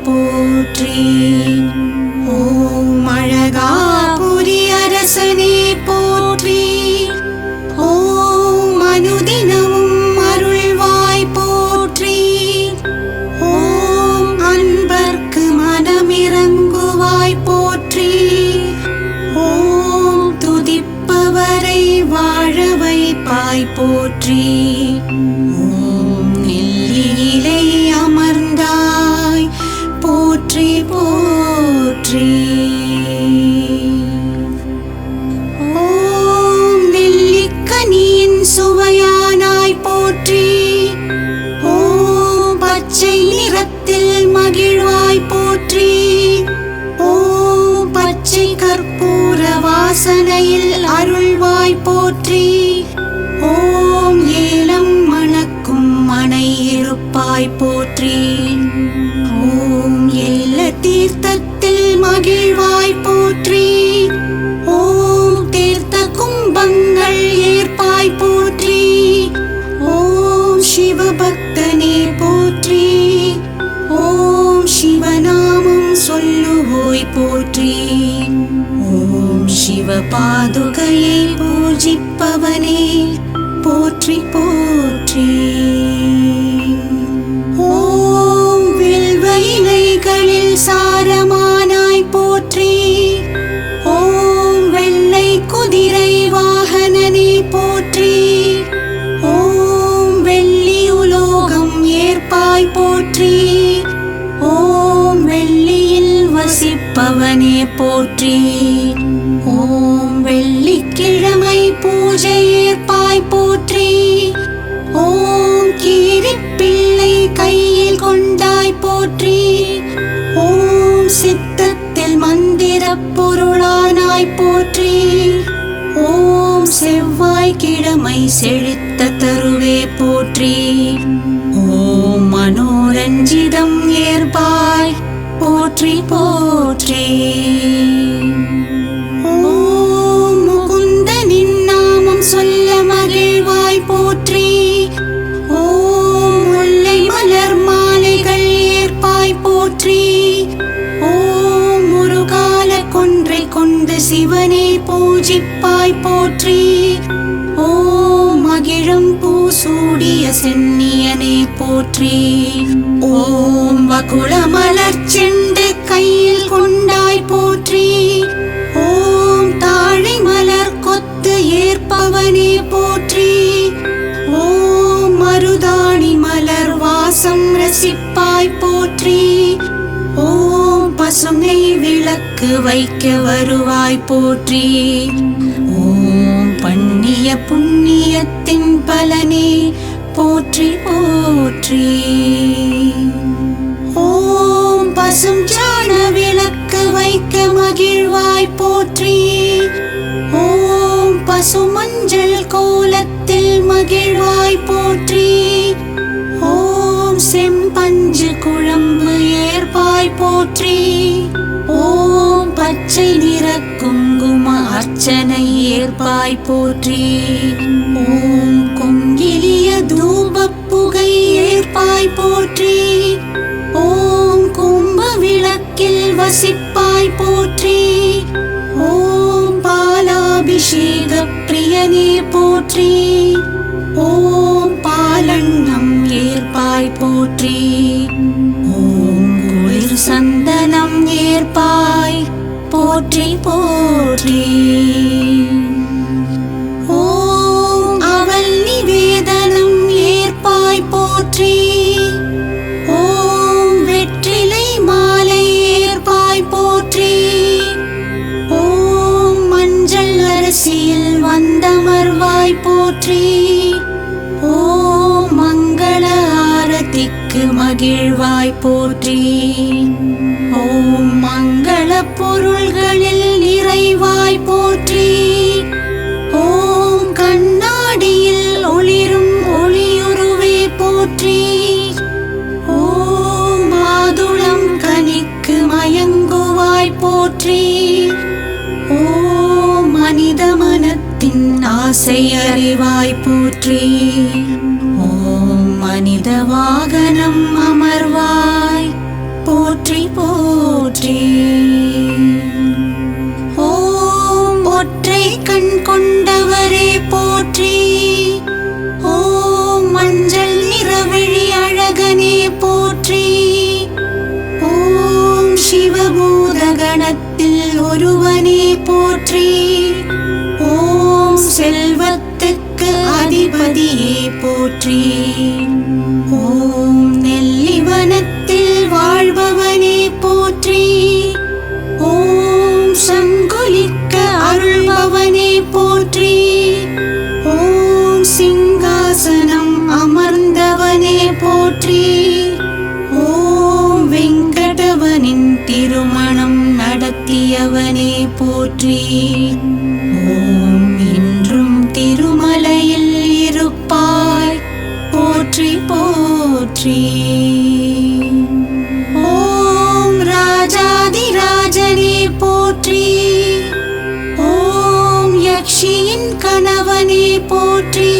போற்றி ஓம் அழகா புரி அரசனே போற்றி ஓம் அனுதினமும் அருள்வாய் போற்றி ஓம் அன்பர்க்கு மனமிறங்குவாய் போற்றி ஓம் துதிப்பவரை வாழ வைப்பாய் போற்றி பச்சை நிறத்தில் மகிழ்வாய் போற்றி. ஓ பச்சை கற்பூர வாசனையில் அருள்வாய் போற்றி போற்றி. ஓம் வில்வ இலைகளில் சாரமானாய் போற்றி. ஓம் வெள்ளை குதிரை வாகனனே போற்றி. ஓம் வெள்ளி உலோகம் ஏற்பாய் போற்றி. ஓம் வெள்ளியில் வசிப்பவனே போற்றி. பூஜை ஏற்பாய் போற்றி ஓம் கீரி பிள்ளை கையில் கொண்டாய் போற்றி. ஓம் சித்தத்தில் மந்திர பொருளானாய் போற்றி. ஓம் செவ்வாய் கிழமை செழித்த தருவே போற்றி. ஓம் மனோரஞ்சிதம் ஏற்பாய் போற்றி போற்றி. சிவனே பூஜிப்பாய் போற்றி. ஓம் மகிழும் பூசூடிய சென்னியனே போற்றி. ஓம் வகுள மலர் செண்டு கையில் கொண்டாய் போற்றி. ஓம் தாழை மலர் கொத்து ஏற்பவனே போற்றி. ஓம் மருதாணி மலர் வாசம் ரசிப்பாய் போற்றி. ஓம் பசுமை விளக்கு வைக்க வருவாய் போற்றி. ஓம் பண்ணிய புண்ணியத்தின் பலனே போற்றி போற்றி. ஓம் பசும் சாண விளக்கு வைக்க மகிழ்வாய் போ போற்றி. ஓம் பச்சை நிற குங்கும அர்ச்சனை ஏற்பாய் போற்றி. ஓம் கொங்கிலிய தூப புகை ஏற்பாய் போற்றி. ஓம் கும்ப விளக்கில் வசிப்பாய் போற்றி. ஓம் பாலாபிஷேக பிரியனே போற்றி. ஓம் பாலண்ணம் ஏற்பாய் போற்றி. சந்தனம் ஏற்பாய். போற்றி போற்றி. மகிழ்வாய் போற்றி ஓம் மங்கள பொருள்களில் நிறைவாய் போற்றி ஓம் கண்ணாடியில் ஒளிரும் ஒளியுருவே போற்றி ஓம் மாதுளம் கனிக்கு மயங்குவாய் போற்றி ஓ மனித மனத்தின் ஆசை அறிவாய் போற்றி ஓம் ஒற்றை கண் கொண்டவரே போற்றி. ஓம் மஞ்சள் நிறவழி அழகனே போற்றி. ஓம் சிவபூத கணத்தில் ஒருவனே போற்றி. ஓம் செல்வத்துக்கு அதிபதியே போற்றி. ஓம் நடத்தியவனே போற்றி. ஓம் இன்றும் திருமலையில் இருப்பாய். போற்றி போற்றி. ஓம் ராஜாதிராஜனே போற்றி. ஓம் யக்ஷியின் கணவனே போற்றி.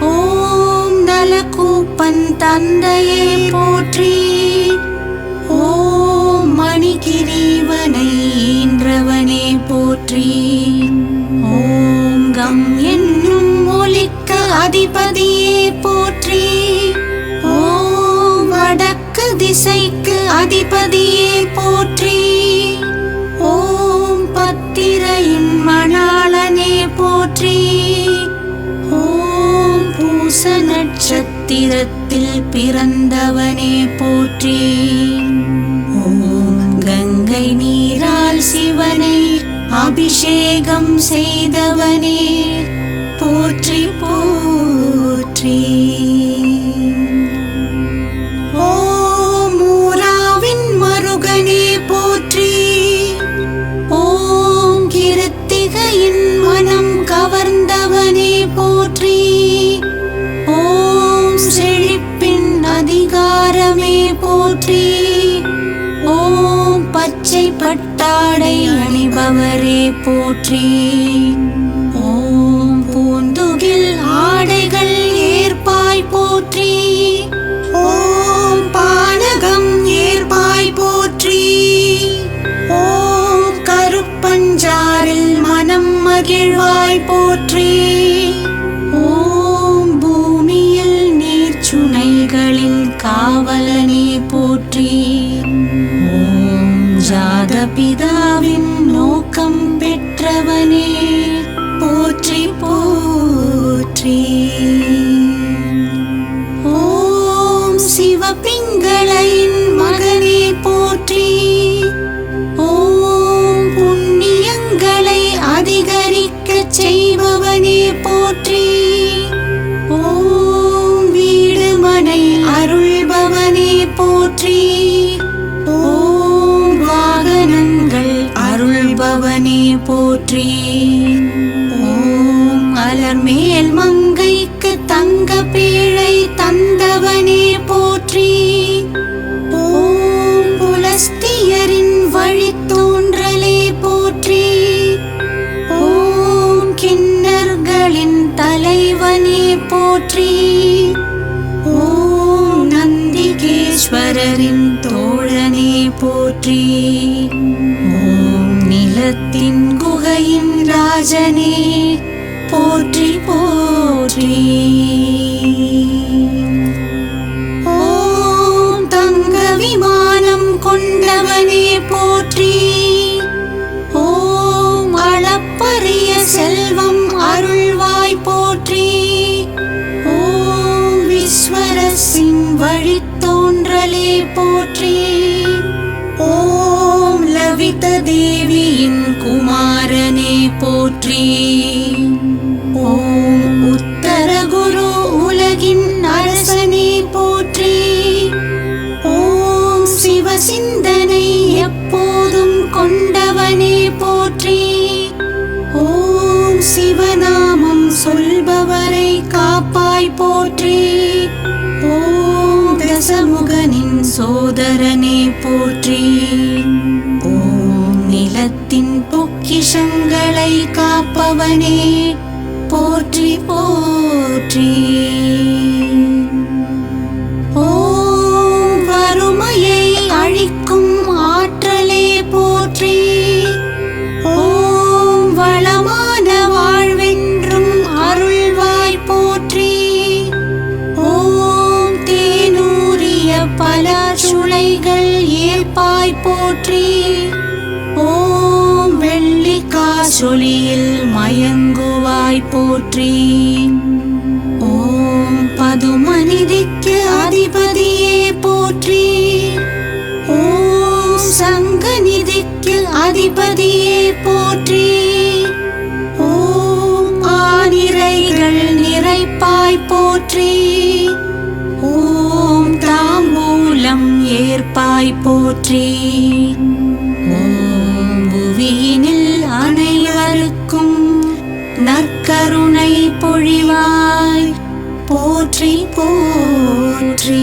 ஓம் நலக்கூப்பன் தந்தையே போற்றி. அதிபதியே போற்றி. ஓம் வடக்கு திசைக்கு அதிபதியே போற்றி. ஓம் பத்திரையின் மணாளனே போற்றி. ஓம் பூச நட்சத்திரத்தில் பிறந்தவனே போற்றி. ஓம் கங்கை நீரால் சிவனை அபிஷேகம் செய்தவனே. அணிபவரே போற்றி. ஓம் பூந்துகில் ஆடைகள் ஏற்பாய் போற்றி. ஓம் பானகம் ஏற்பாய் போற்றி. ஓம் கருப்பஞ்சாரில் மனம் மகிழ்வாய் போற்றி. போற்றி. போற்றி ஓம் சிவபிங்களையின் மகனே போற்றி. ஓம் புண்ணியங்களை அதிகரிக்க செய்பவனே போற்றி. ஓம் வீடு மனை அருள்பவனே போற்றி. ஓம் வாகனங்கள் அருள்பவனே போற்றி. மலர் மேல் மங்கைக்கு தங்க பீழை தந்தவனே போற்றி. ஓம் புலஸ்தியரின் வழித்தோன்றலே போற்றி. ஓம் கிண்ணர்களின் தலைவனே போற்றி. ஓம் நந்திகேஸ்வரரின் தோழனே போற்றி. ஓம் நிலத்தின் குகையின் ராஜனே போற்றி போற்றி. ஓம் தங்க விமானம் கொண்டவனே போற்றி. ஓம் அளப்பரிய செல்வம் அருள்வாய் போற்றி. ஓம் விஸ்வரசின் வழி தோன்றலே போற்றி. ஓம் லவித தேவியின் கூ காப்பாய் போற்றி. ஓம் தசமுகனின் சோதரனே போற்றி. ஓம் நிலத்தின் பொக்கிஷங்களை காப்பவனே. போற்றி போற்றி. போற்றி ஓம் பதுமனிதிக்கு அதிபதியே போற்றி ஓம் சங்க நிதிக்கு அதிபதியே போற்றி ஓம் ஆனிரைகள் நிறைப்பாய் போற்றி ஓம் தாம்பூலம் ஏற்பாய் போற்றி ஓம் புவியினில் அனைவருக்கும் கருணை பொழிவாய் போற்றி போற்றி.